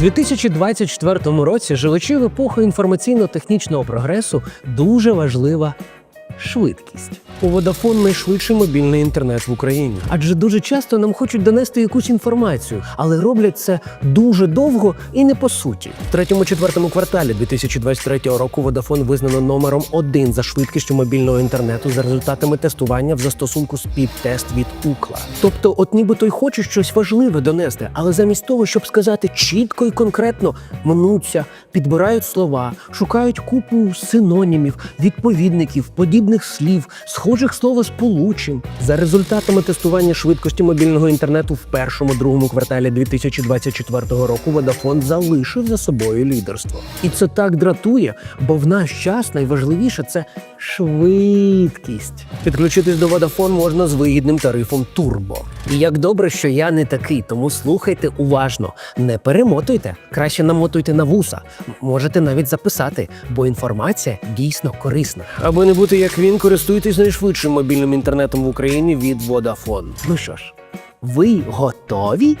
2024 році живучи в епоху інформаційно-технічного прогресу дуже важлива швидкість. У Vodafone найшвидший мобільний інтернет в Україні. Адже дуже часто нам хочуть донести якусь інформацію, але роблять це дуже довго і не по суті. В третьому-четвертому кварталі 2023 року Vodafone визнано номером один за швидкістю мобільного інтернету за результатами тестування в застосунку Speed-Test від Ookla. Тобто, от нібито й хочуть щось важливе донести, але замість того, щоб сказати чітко і конкретно, мнуться, підбирають слова, шукають купу синонімів, відповідників, подібних слів, схожих словосполучень. За результатами тестування швидкості мобільного інтернету в першому другому кварталі 2024 року Vodafone залишив за собою лідерство. І це так дратує, бо в наш час найважливіше це швидкість. Підключитись до Vodafone можна з вигідним тарифом Turbo. І як добре, що я не такий, тому слухайте уважно, не перемотуйте, краще намотуйте на вуса. Можете навіть записати, бо інформація дійсно корисна. Аби не бути як він, користуйтесь найшвидшим мобільним інтернетом в Україні від Vodafone. Ну що ж, ви готові?